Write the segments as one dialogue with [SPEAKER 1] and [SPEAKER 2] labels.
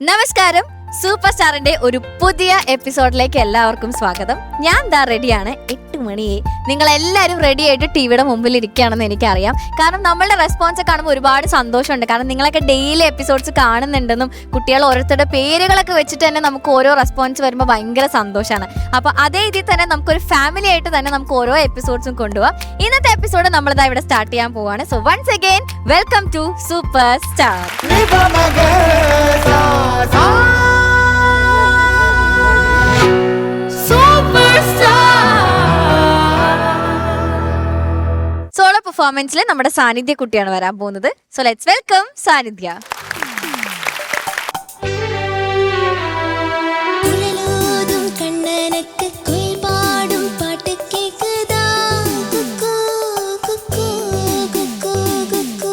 [SPEAKER 1] നമസ്കാരം. സൂപ്പർ സ്റ്റാറിന്റെ ഒരു പുതിയ എപ്പിസോഡിലേക്ക് എല്ലാവർക്കും സ്വാഗതം. ഞാൻ ദാ റെഡിയാണ്. എട്ട് മണിയെ നിങ്ങൾ എല്ലാവരും റെഡി ആയിട്ട് ടി വിയുടെ മുമ്പിൽ ഇരിക്കുകയാണെന്ന് എനിക്കറിയാം. കാരണം നമ്മളുടെ റെസ്പോൺസ് കാണുമ്പോൾ ഒരുപാട് സന്തോഷമുണ്ട്. കാരണം നിങ്ങളൊക്കെ ഡെയിലി എപ്പിസോഡ്സ് കാണുന്നുണ്ടെന്നും കുട്ടികൾ ഓരോരുത്തരുടെ പേരുകളൊക്കെ വെച്ചിട്ട് തന്നെ നമുക്ക് ഓരോ റെസ്പോൺസ് വരുമ്പോൾ ഭയങ്കര സന്തോഷമാണ് അപ്പോൾ അതേ ഇതിൽ തന്നെ നമുക്കൊരു ഫാമിലി ആയിട്ട് തന്നെ നമുക്ക് ഓരോ എപ്പിസോഡ്സും കൊണ്ടുപോകാം ഇന്നത്തെ എപ്പിസോഡ് നമ്മളിതാ ഇവിടെ സ്റ്റാർട്ട് ചെയ്യാൻ പോവാണ്. So once again welcome to super star പെർഫോമൻസിൽ നമ്മുടെ സാന്നിധ്യ കുട്ടിയാണ് വരാൻ പോകുന്നത്. സോ ലെറ്റ്സ് വെൽക്കം സാന്നിധ്യ
[SPEAKER 2] കുഴലൂതും കണ്ണനക്ക് കുയിൽ പാടും പാട്ട് കേക്കുതാ കുക്കൂ കുക്കൂ കുക്കൂ കുക്കൂ.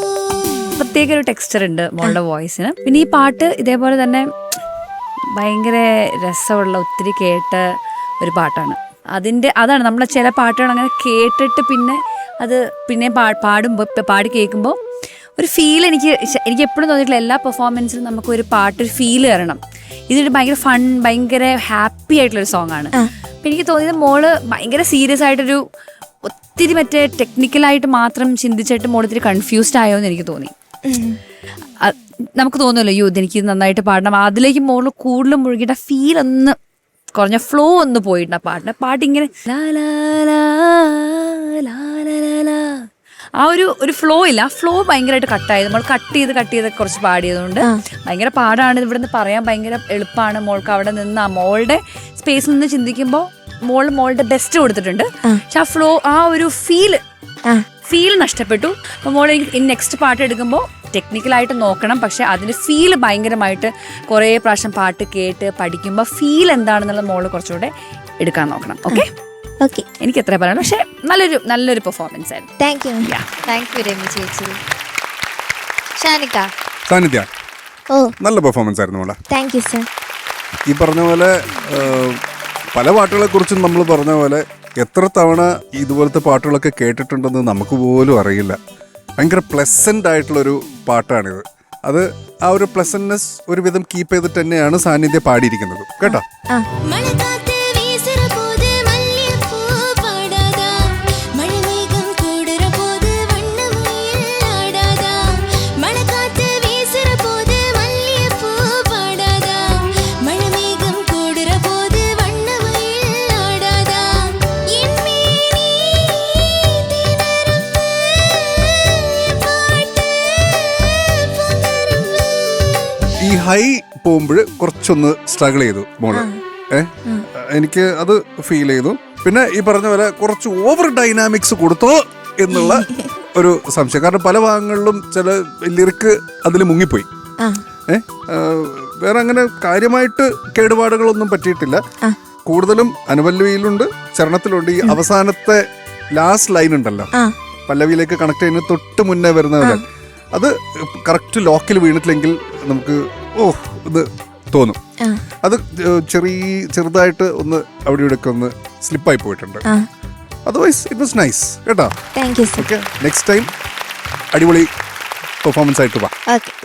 [SPEAKER 3] പ്രത്യേക ഒരു ടെക്സ്ചർ ഉണ്ട് മോളുടെ വോയിസിന് പിന്നെ ഈ പാട്ട് ഇതേപോലെ തന്നെ ഭയങ്കര രസമുള്ള ഒത്തിരി കേട്ട ഒരു പാട്ടാണ്. അതിന്റെ അതാണ് നമ്മളെ ചില പാട്ടുകൾ അങ്ങനെ കേട്ടിട്ട് പിന്നെ അത് പിന്നെ പാ പാടുമ്പോൾ ഇപ്പം പാടി കേൾക്കുമ്പോൾ ഒരു ഫീൽ എനിക്ക് എനിക്ക് എപ്പോഴും തോന്നിയിട്ടുള്ള എല്ലാ പെർഫോമൻസിലും നമുക്ക് ഒരു പാട്ട് ഒരു ഫീൽ തരണം ഇതൊരു ഭയങ്കര ഫൺ ഭയങ്കര ഹാപ്പി ആയിട്ടുള്ളൊരു സോങ് ആണ്. അപ്പം എനിക്ക് തോന്നിയത് മോൾ ഭയങ്കര സീരിയസ് ആയിട്ടൊരു ഒത്തിരി മറ്റേ ടെക്നിക്കലായിട്ട് മാത്രം ചിന്തിച്ചിട്ട് മോൾ ഒത്തിരി കൺഫ്യൂസ്ഡ് ആയോ എന്ന് എനിക്ക് തോന്നി. നമുക്ക് തോന്നുമല്ലോ യോ എനിക്ക് നന്നായിട്ട് പാടണം. അതിലേക്ക് മോൾ കൂടുതലും മുഴുകിയിട്ട് ഫീൽ ഒന്ന് കുറഞ്ഞ ഫ്ലോ ഒന്ന് പോയിട്ടുണ്ട് ആ പാട്ടിന്. പാട്ടിങ്ങനെ ലാ ലാ ലാ, ലാ ലാ ലാ ലാ. ആ ഒരു ഒരു ഫ്ലോ ഇല്ല. ആ ഫ്ലോ ഭയങ്കരമായിട്ട് കട്ടായത് നമ്മൾ കട്ട് ചെയ്ത് കട്ട് ചെയ്ത് കുറച്ച് പാടിയതുകൊണ്ട് ഭയങ്കര പാടാണ്. ഇവിടെ നിന്ന് പറയാൻ ഭയങ്കര എളുപ്പമാണ് മോൾക്ക് അവിടെ നിന്ന് ആ മോളുടെ സ്പേസിൽ നിന്ന് ചിന്തിക്കുമ്പോൾ മോൾ മോളുടെ ബെസ്റ്റ് കൊടുത്തിട്ടുണ്ട്. പക്ഷെ ആ ഫ്ലോ ആ ഒരു ഫീൽ ഫീൽ നഷ്ടപ്പെട്ടു. അപ്പോൾ മോൾ നെക്സ്റ്റ് പാട്ട് എടുക്കുമ്പോൾ ടെക്നിക്കലായിട്ട് നോക്കണം. പക്ഷെ അതിന് ഫീൽ ഭയങ്കരമായിട്ട് കുറേ പ്രാവശ്യം പാട്ട് കേട്ട് പഠിക്കുമ്പോൾ ഫീൽ എന്താണെന്നുള്ളത് മോൾ കുറച്ചുകൂടെ എടുക്കാൻ നോക്കണം. ഓക്കെ
[SPEAKER 2] ഓക്കെ
[SPEAKER 3] എനിക്ക് എത്ര പറയാം പക്ഷെ നല്ലൊരു നല്ലൊരു പെർഫോമൻസ് ആയിരുന്നു.
[SPEAKER 2] Thank you
[SPEAKER 1] thank you Rami ചേച്ചി. ഷാനിക്ക
[SPEAKER 4] സാന്നിധ്യ
[SPEAKER 2] ഓ.
[SPEAKER 4] നല്ല പെർഫോമൻസ് ആയിരുന്നു മോളെ.
[SPEAKER 2] താങ്ക് യു സർ
[SPEAKER 4] ഈ പറഞ്ഞ പോലെ പല പാട്ടുകളെ കുറിച്ചും നമ്മൾ പറഞ്ഞ പോലെ എത്ര തവണ ഇതുപോലത്തെ പാട്ടുകളൊക്കെ കേട്ടിട്ടുണ്ടെന്ന് നമുക്ക് പോലും അറിയില്ല. ഭയങ്കര പ്ലസന്റ് ആയിട്ടുള്ളൊരു പാട്ടാണിത്. അത് ആ ഒരു പ്ലസന്റ്നെസ് ഒരുവിധം കീപ്പ് ചെയ്തിട്ട് തന്നെയാണ് സാന്നിധ്യം പാടിയിരിക്കുന്നത്. കേട്ടോ?
[SPEAKER 2] മഴക്കാറ്റ്
[SPEAKER 4] ഹൈ പോകുമ്പോൾ കുറച്ചൊന്ന് സ്ട്രഗിൾ ചെയ്തു മോൾ. ഏഹ് എനിക്ക് അത് ഫീൽ ചെയ്തു. പിന്നെ ഈ പറഞ്ഞ പോലെ കുറച്ച് ഓവർ ഡൈനാമിക്സ് കൊടുത്തോ എന്നുള്ള ഒരു സംശയം. കാരണം പല ഭാഗങ്ങളിലും ചില ലിറിക്ക് അതിൽ മുങ്ങിപ്പോയി. ഏഹ് വേറെ അങ്ങനെ കാര്യമായിട്ട് കേടുപാടുകളൊന്നും പറ്റിയിട്ടില്ല. കൂടുതലും അനുപല്ലവിയിലുണ്ട് ചരണത്തിലുണ്ട്. ഈ അവസാനത്തെ ലാസ്റ്റ് ലൈൻ ഉണ്ടല്ലോ. പല്ലവിയിലേക്ക് കണക്ട് ചെയ്യുന്ന തൊട്ട് മുന്നേ വരുന്നത് അത് കറക്റ്റ് ലോക്കിൽ വീണിട്ടില്ലെങ്കിൽ നമുക്ക് ഓ ഇത് തോന്നും. അത് ചെറിയ ചെറുതായിട്ട് ഒന്ന് അവിടെ ഇവിടെ ഒന്ന് സ്ലിപ്പായി പോയിട്ടുണ്ട്. അതർവൈസ് ഇറ്റ് വാസ് നൈസ് കേട്ടോ?
[SPEAKER 2] Thank you sir
[SPEAKER 4] okay next time അടിപൊളി പെർഫോമൻസ് ആയിട്ട് വാ.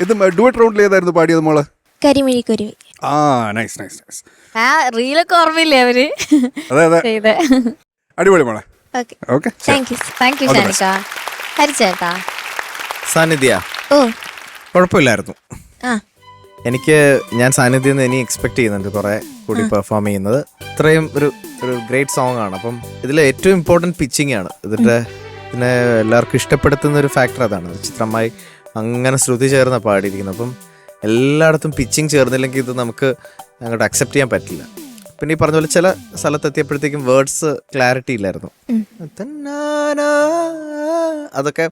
[SPEAKER 4] ഇത് ഡുവറ്റ് റൗണ്ടിൽ ഏതായിരുന്നു പാടിയത് മോൾ?
[SPEAKER 2] കരിമിഴി കുരുവി
[SPEAKER 4] ആ നൈസ് നൈസ് നൈസ്
[SPEAKER 1] ആ റീലൊക്കെ ഓർമ്മയില്ലേ അവർ?
[SPEAKER 4] അതെ അതെ. അടിപൊളി മോളെ.
[SPEAKER 2] Okay
[SPEAKER 4] okay
[SPEAKER 2] thank you
[SPEAKER 1] thank you ഷാനിക്ക ഹരിച്ചേട്ടാ
[SPEAKER 5] സാന്നിധ്യ.
[SPEAKER 2] ഓ.
[SPEAKER 5] കുഴപ്പമില്ലായിരുന്നു.
[SPEAKER 2] ആ.
[SPEAKER 5] എനിക്ക് ഞാൻ സാന്നിധ്യം നിന്ന് ഇനി എക്സ്പെക്ട് ചെയ്യുന്നുണ്ട് കുറെ കൂടി പെർഫോം ചെയ്യുന്നത്. ഇത്രയും ഒരു ഒരു ഗ്രേറ്റ് സോങ് ആണ്. അപ്പം ഇതിലെ ഏറ്റവും ഇമ്പോർട്ടന്റ് പിച്ചിങ് ആണ്. ഇതിന്റെ പിന്നെ എല്ലാവർക്കും ഇഷ്ടപ്പെടുത്തുന്ന ഒരു ഫാക്ടർ അതാണ്. ചിത്രമായി അങ്ങനെ ശ്രുതി ചേർന്ന പാടിയിരിക്കുന്നത് അപ്പം എല്ലായിടത്തും പിച്ചിങ് ചേർന്നില്ലെങ്കിൽ ഇത് നമുക്ക് അങ്ങോട്ട് അക്സെപ്റ്റ് ചെയ്യാൻ പറ്റില്ല. പിന്നെ ഈ പറഞ്ഞ പോലെ ചില സ്ഥലത്തെത്തിയപ്പോഴത്തേക്കും വേർഡ്സ് ക്ലാരിറ്റി ഇല്ലായിരുന്നു. അതൊക്കെ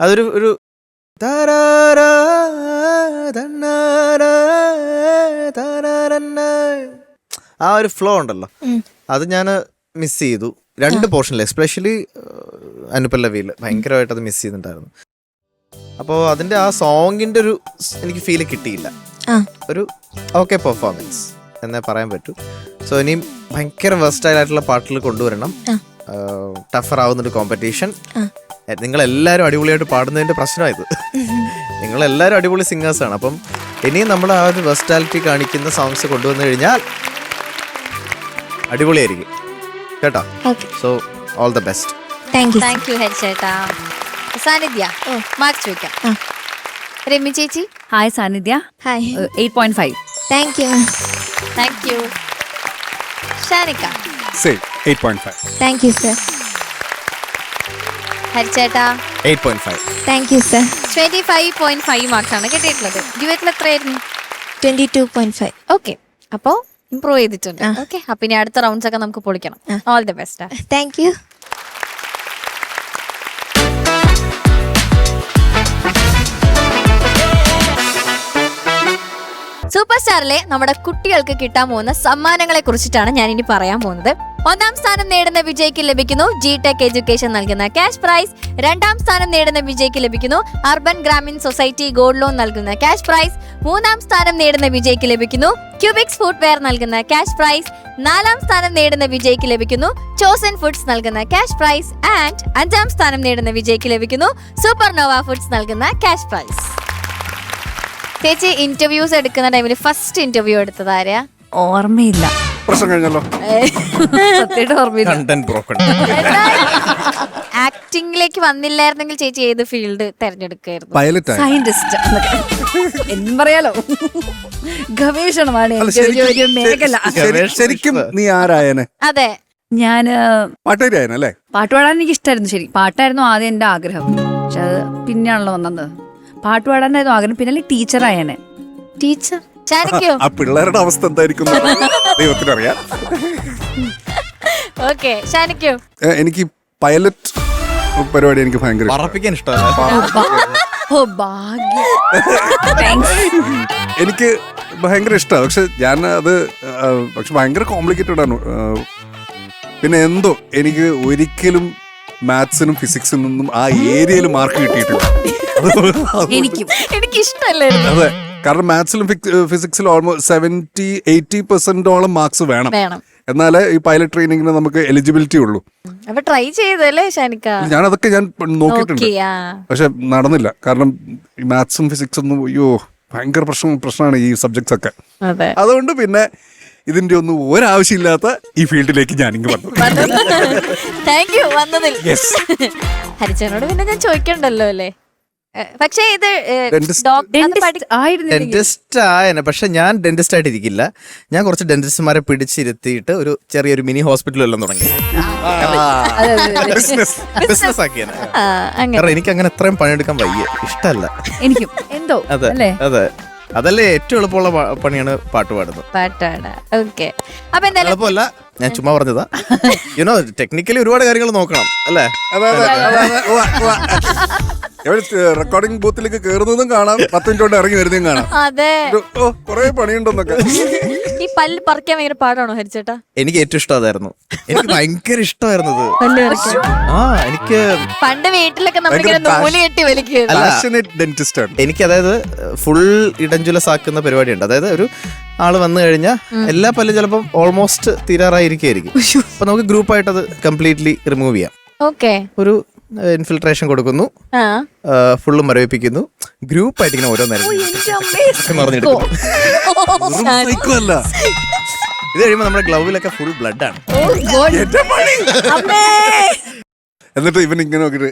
[SPEAKER 5] അതൊരു ഒരു. ആ ഒരു ഫ്ലോ ഉണ്ടല്ലോ. അത് ഞാൻ മിസ് ചെയ്തു. രണ്ട് പോർഷനിൽ എസ്പെഷ്യലി അനുപല്ലവിയിൽ ഭയങ്കരമായിട്ട് അത് മിസ് ചെയ്തിട്ടുണ്ടായിരുന്നു. അപ്പോൾ അതിന്റെ ആ സോങ്ങിന്റെ ഒരു എനിക്ക് ഫീൽ കിട്ടിയില്ല. ഒരു ഓക്കെ പെർഫോമൻസ് എന്നേ പറയാൻ പറ്റൂ. സോ ഇനിയും ഭയങ്കര വെസ്റ്റൈൽ ആയിട്ടുള്ള പാട്ടുകൾ കൊണ്ടുവരണം. ടഫർ ആവുന്നൊരു കോമ്പറ്റീഷൻ നിങ്ങൾ എല്ലാവരും അടിപൊളിയായിട്ട് പാടുന്നതിന്റെ പ്രശ്നമായത് നിങ്ങളെല്ലാവരും അടിപൊളി സിംഗേഴ്സാണ് ആണ്. അപ്പം ഇനിയും നമ്മൾ ആ ഒരു വെസ്റ്റാലിറ്റി കാണിക്കുന്ന സോങ്സ് കൊണ്ടുവന്നു കഴിഞ്ഞാൽ അടിപൊളിയായിരിക്കും. കേട്ടോ?
[SPEAKER 2] Okay
[SPEAKER 5] so all the best
[SPEAKER 2] thank you
[SPEAKER 1] thank you ഹരിച്ചേട്ടാ Sannidhya mark ചോദിക്കാം.
[SPEAKER 2] ആ.
[SPEAKER 1] രമ്യ ചേച്ചി.
[SPEAKER 3] Hi Sannidhya.
[SPEAKER 2] Hi
[SPEAKER 3] eight point five
[SPEAKER 2] thank you
[SPEAKER 1] thank you Shanika.
[SPEAKER 4] Say eight point five
[SPEAKER 2] thank you sir
[SPEAKER 1] ഹരിച്ചേട്ടാ.
[SPEAKER 2] Thank you sir
[SPEAKER 1] twenty five point five marks ആണ് കിട്ടിയിട്ടുള്ളത്. ഡ്യുവറ്റിൽ എത്രയായിരുന്നു?
[SPEAKER 2] Twenty two point five.
[SPEAKER 1] Okay അപ്പോ improve ചെയ്തിട്ടുണ്ട്. Okay അപ്പൊ ഇനി അടുത്ത rounds ഒക്കെ നമുക്ക് പൊളിക്കണം. All the best
[SPEAKER 2] thank you
[SPEAKER 1] super സ്റ്റാറിലെ നമ്മുടെ കുട്ടികൾക്ക് കിട്ടാൻ പോകുന്ന സമ്മാനങ്ങളെ കുറിച്ചിട്ടാണ് ഞാൻ ഇനി പറയാൻ പോകുന്നത്. ഒന്നാം സ്ഥാനം നേടുന്ന വിജയ്ക്ക് ലഭിക്കുന്നു ജി ടെക് എഡ്യൂക്കേഷൻ നൽകുന്ന ക്യാഷ് പ്രൈസ് രണ്ടാം സ്ഥാനം നേടുന്ന വിജയ്ക്ക് ലഭിക്കുന്നു urban Grameen society gold loan നൽകുന്ന ക്യാഷ് പ്രൈസ് മൂന്നാം സ്ഥാനം നേടുന്ന വിജയ്ക്ക് ലഭിക്കുന്നു ക്യൂബിക്സ് ഫുട്വെയർ നൽകുന്ന ക്യാഷ് പ്രൈസ് നാലാം സ്ഥാനം നേടുന്ന വിജയ്ക്ക് ലഭിക്കുന്നു ചോസൻ ഫുഡ്സ് നൽകുന്ന ക്യാഷ് പ്രൈസ് ആൻഡ് അഞ്ചാം സ്ഥാനം നേടുന്ന വിജയ്ക്ക് ലഭിക്കുന്നു സൂപ്പർ നോവ ഫുഡ്സ് നൽകുന്ന ക്യാഷ് പ്രൈസ് ചേച്ചി ഇന്റർവ്യൂസ് എടുക്കുന്ന ടൈമിൽ ഫസ്റ്റ് ഇന്റർവ്യൂ എടുത്തത് ആരെയാ
[SPEAKER 3] ഓർമ്മയില്ല.
[SPEAKER 4] പ്രശ്നം കഴിഞ്ഞല്ലോ.
[SPEAKER 3] സത്യമായിട്ട് ഓർമ്മയില്ല.
[SPEAKER 5] കണ്ടന്റ് ബ്രോക്കൺ
[SPEAKER 1] ആക്ടിംഗിലേക്ക് വന്നില്ലായിരുന്നെങ്കിൽ ചേച്ചി ഏത് ഫീൽഡ് തെരഞ്ഞെടുക്കായിരുന്നു?
[SPEAKER 4] പൈലറ്റ് ആയി
[SPEAKER 3] സയന്റിസ്റ്റ് എന്നും പറയാലോ. ഗവേഷണമാണ്
[SPEAKER 4] അല്ല,
[SPEAKER 3] എന്റെ ഒരു- ഒരു മേഖല.
[SPEAKER 4] ശരി- ശരിക്കും നീ ആരായനെ?
[SPEAKER 1] അതെ.
[SPEAKER 3] ഞാൻ
[SPEAKER 4] പാട്ടേരി ആയനല്ലേ
[SPEAKER 3] പാട്ട് പാടാൻ എനിക്ക് ഇഷ്ടമായിരുന്നു ശരി. പാട്ടായിരുന്നു ആദ്യം എന്റെ ആഗ്രഹം. പക്ഷെ അത് പിന്നെയാണല്ലോ വന്നത്. പാട്ട് പാടാനായിരുന്നു ആഗ്രഹം. പിന്നെ ടീച്ചറായനെ.
[SPEAKER 1] ടീച്ചർ
[SPEAKER 4] ആ പിള്ളേരുടെ അവസ്ഥ എന്തായിരിക്കും ദൈവത്തിനറിയാം.
[SPEAKER 1] ഓക്കെ ഷാനിക്കോ.
[SPEAKER 4] എനിക്ക് പൈലറ്റ് പരിപാടി എനിക്ക് ഭയങ്കര ഇഷ്ടാ.
[SPEAKER 5] പറപ്പിക്കാൻ ഇഷ്ടമല്ല
[SPEAKER 3] ഓ ഭാഗ്യം.
[SPEAKER 4] എനിക്ക് ഭയങ്കര ഇഷ്ടമാണ് പക്ഷെ ഞാൻ അത് ആ, പക്ഷെ ഭയങ്കര കോംപ്ലിക്കേറ്റഡ് ആണ്. ആ, പിന്നെ എന്തോ എനിക്ക് ഒരിക്കലും മാത്സിനും ഫിസിക്സിനും ഒന്നും ആ ഏരിയയിൽ മാർക്ക് കിട്ടിയിട്ടില്ല. അത്
[SPEAKER 3] എനിക്കും.
[SPEAKER 1] എനിക്ക് ഇഷ്ടമല്ലായിരുന്നു
[SPEAKER 4] അതെ. കാരണം മാത്സിലും ഫിസിക്സിലും ഓൾമോസ്റ്റ് സെവന്റി എയ്റ്റി പെർസെന്റോളം മാർക്സ് വേണം. എന്നാലേ ഈ പൈലറ്റ് ട്രെയിനിങ്ങിന് നമുക്ക് എലിജിബിലിറ്റി ഉള്ളൂ.
[SPEAKER 1] ട്രൈ ചെയ്തല്ലേ
[SPEAKER 4] ഞാൻ അതൊക്കെ ഞാൻ നോക്കിയിട്ടുണ്ട്. പക്ഷെ നടന്നില്ല. കാരണം മാത്സും ഫിസിക്സും ഒന്നും അയ്യോ ഭയങ്കര പ്രശ്നം പ്രശ്നമാണ് ഈ സബ്ജക്ട്സ് ഒക്കെ.
[SPEAKER 1] അതെ.
[SPEAKER 4] അതുകൊണ്ട് പിന്നെ ഇതിന്റെ ഒന്നും ഒരാവശ്യമില്ലാത്ത ഈ ഫീൽഡിലേക്ക് ഞാൻ ഞാനിങ്ങ് വന്നു.
[SPEAKER 1] താങ്ക് യു വന്നതിൽ. ഹരിച്ചനോട് പിന്നെ ഞാൻ ചോദിക്കണ്ടല്ലോ അല്ലേ? പക്ഷേ ഇത്
[SPEAKER 5] ഡെന്റിസ്റ്റ് ആയനെ പക്ഷെ ഞാൻ ഡെന്റിസ്റ്റ് ആയിട്ട് ഇരിക്കില്ല ഞാൻ കുറച്ച് ഡെന്റിസ്റ്റുമാരെ പിടിച്ചിരുത്തിയിട്ട് ഒരു ചെറിയൊരു മിനി ഹോസ്പിറ്റൽ എല്ലാം തുടങ്ങി.
[SPEAKER 4] ബിസിനസ്
[SPEAKER 5] ആക്കിയാണ് കാരണം എനിക്ക് അങ്ങനെ. എത്രയും പണിയെടുക്കാൻ വയ്യ. ഇഷ്ടല്ല.
[SPEAKER 3] എനിക്കും. എന്തോ
[SPEAKER 5] അതെ
[SPEAKER 3] അല്ലേ?
[SPEAKER 5] അതെ. അതല്ലേ ഏറ്റവും എളുപ്പമുള്ള പണിയാണ് പാട്ട് പാടുന്നത്.
[SPEAKER 1] പാട്ടാണ്. ഓക്കെ. അപ്പൊ എന്തായാലും
[SPEAKER 5] എളുപ്പമല്ല. ഞാൻ ചുമ്മാ പറഞ്ഞതാ. യുനോ ടെക്നിക്കലി ഒരുപാട് കാര്യങ്ങൾ നോക്കണം അല്ലേ?
[SPEAKER 4] റെക്കോർഡിംഗ് ബൂത്തിലേക്ക് കയറുന്നതും കാണാം പത്ത് മിനിറ്റ് കൊണ്ട് ഇറങ്ങി വരുന്നതും കാണാം.
[SPEAKER 1] അതെ.
[SPEAKER 4] ഓ കൊറേ പണിയുണ്ടെന്നൊക്കെ.
[SPEAKER 1] ഈ പല്ല് പറിക്കാൻ ഭയങ്കര പാടാണോ ഹരിച്ചേട്ടാ?
[SPEAKER 5] എനിക്ക് ഏറ്റവും ഇഷ്ടം അതായിരുന്നു എനിക്ക് ഭയങ്കര ഇഷ്ടമായിരുന്നു അത്
[SPEAKER 1] പല്ല് പറിക്കാൻ?
[SPEAKER 5] ആ എനിക്ക്
[SPEAKER 1] പണ്ട് വീട്ടിലൊക്കെ നമ്മളിങ്ങനെ
[SPEAKER 4] ഭയങ്കര
[SPEAKER 1] നൂൽ കെട്ടി
[SPEAKER 5] അല്ല.
[SPEAKER 4] പാഷനേറ്റ് ഡെന്റിസ്റ്റ് ആണ്.
[SPEAKER 5] എനിക്ക് അതായത് ഫുൾ ഇടഞ്ചുലസാക്കുന്ന പരിപാടി പരിപാടിയുണ്ട്. അതായത് ഒരു ആൾ വന്നു കഴിഞ്ഞാൽ എല്ലാ പല്ലും ചിലപ്പം ഓൾമോസ്റ്റ് തീരാറായിരിക്കും അപ്പൊ നമുക്ക് ഗ്രൂപ്പായിട്ട് അത് കംപ്ലീറ്റ്ലി റിമൂവ് ചെയ്യാം.
[SPEAKER 1] ഓക്കെ
[SPEAKER 5] ഒരു ഇൻഫിൽട്രേഷൻ കൊടുക്കുന്നു.
[SPEAKER 1] ആ.
[SPEAKER 5] ഫുള്ള് മരവിപ്പിക്കുന്നു. ഗ്രൂപ്പ് ആയിട്ട് ഇങ്ങനെ ഓരോ നേരം
[SPEAKER 4] സൈക്കോ അല്ല.
[SPEAKER 5] ഇത് കഴിയുമ്പോൾ നമ്മുടെ ഗ്ലൗവിലൊക്കെ ഫുൾ ബ്ലഡ് ആണ്.
[SPEAKER 4] എന്നിട്ട് ഇവൻ ഇങ്ങനെ നോക്കിട്ട്